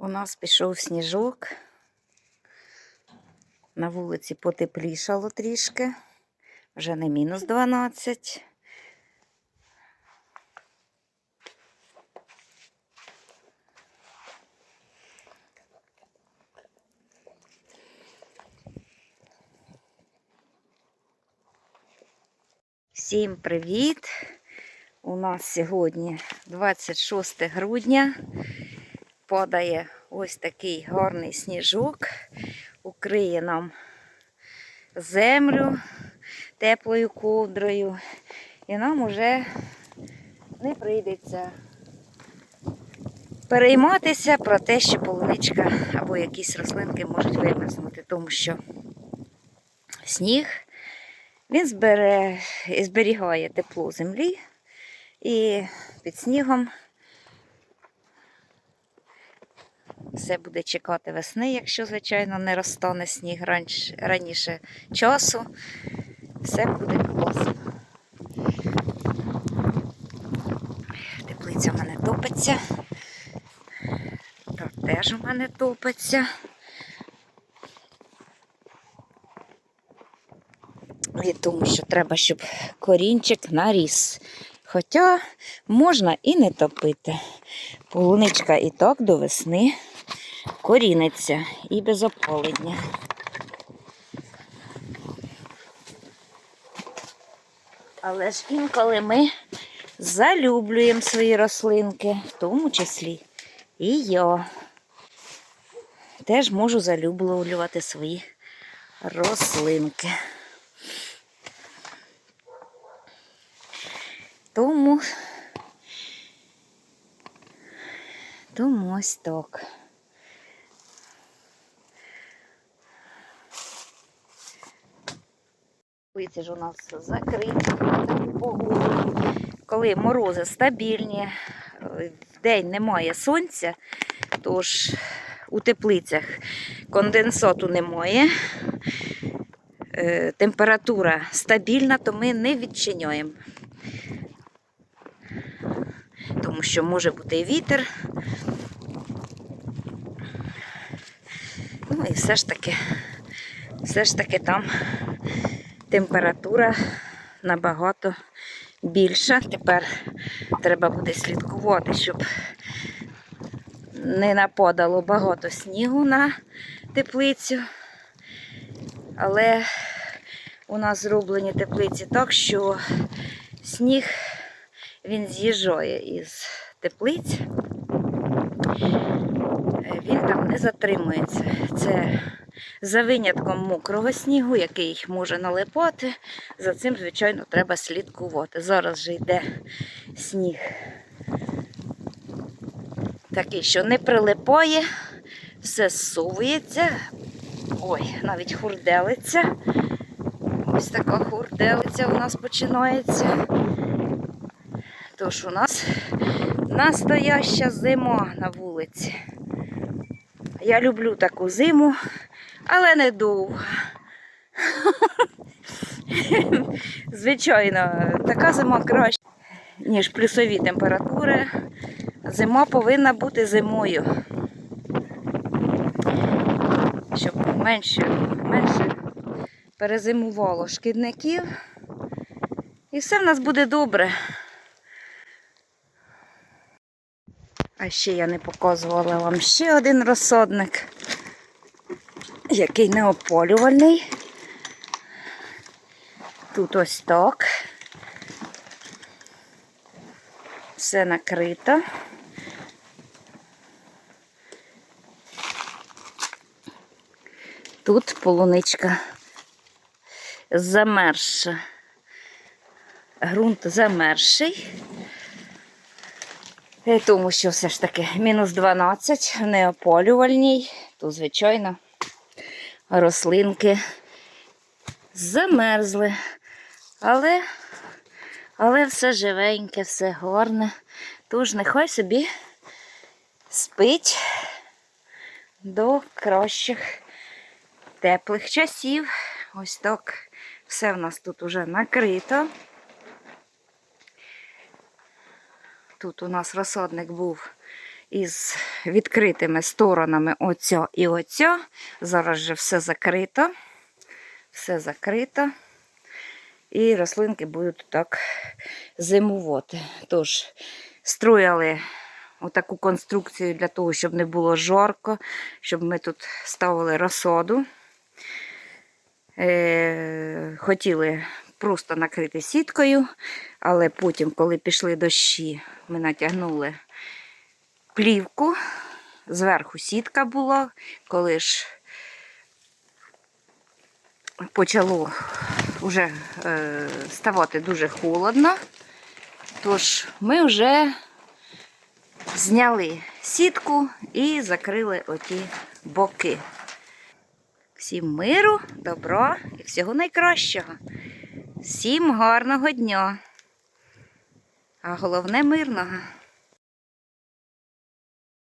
У нас пішов сніжок. На вулиці потеплішало трішки. Вже не мінус 12. Всім привіт! У нас сьогодні 26 грудня. Падає ось такий гарний сніжок, укриє нам землю теплою ковдрою, і нам уже не прийдеться перейматися про те, що полуничка або якісь рослинки можуть вимерзнути, тому що сніг він збере, зберігає тепло землі і під снігом все буде чекати весни, якщо, звичайно, не розтане сніг раніше, часу. Все буде класно. Теплиця в мене топиться. Та теж у мене топиться. І тому що треба, щоб корінчик наріс. Хоча можна і не топити. Полуничка і так до весни коріниться і без опалення. Але ж інколи ми залюблюємо свої рослинки, в тому числі і я. Теж можу залюблювати свої рослинки. Тому, тому ось так. Виці ж у нас закриті погоду. Коли морози стабільні, е, в день немає сонця, тож у теплицях конденсату немає. е, Температура стабільна, то ми не відчиняємо тому що може бути і вітер. Ну і все ж таки, все ж таки там температура набагато більша. Тепер треба буде слідкувати, щоб не нападало багато снігу на теплицю. Але у нас зроблені теплиці так, що сніг він з'їжджає із теплиць, він там не затримується. Це за винятком мокрого снігу, який може налипати. За цим, звичайно, треба слідкувати. Зараз же йде сніг такий, що не прилипає, все зсовується. Ой, навіть хурделиця. Ось така хурделиця у нас починається. Тож у нас настояща зима на вулиці. Я люблю таку зиму, але не довго. Звичайно, така зима краще, ніж плюсові температури. Зима повинна бути зимою. Щоб менше, менше перезимувало шкідників. І все в нас буде добре. А ще я не показувала вам ще один розсадник, який неополювальний. Тут ось так. Все накрито. Тут полуничка замерзша. Грунт замерзший. Е, Тому що все ж таки мінус 12 в то, звичайно, рослинки замерзли. Але, але все живеньке, все гарне. Тож нехай собі спить до кращих теплих часів. Ось так все в нас тут уже накрито. Тут у нас розсадник був із відкритими сторонами оця і оця. Зараз же все закрито. Все закрито. І рослинки будуть так зимувати. Тож, строїли отаку конструкцію для того, щоб не було жарко, щоб ми тут ставили розсаду. Е, хотіли просто накрити сіткою, але потім, коли пішли дощі, ми натягнули плівку. Зверху сітка була, коли ж почало вже е, ставати дуже холодно, тож ми вже зняли сітку і закрили оті боки. Всім миру, добра і всього найкращого. Всім гарного дня. А головне мирного.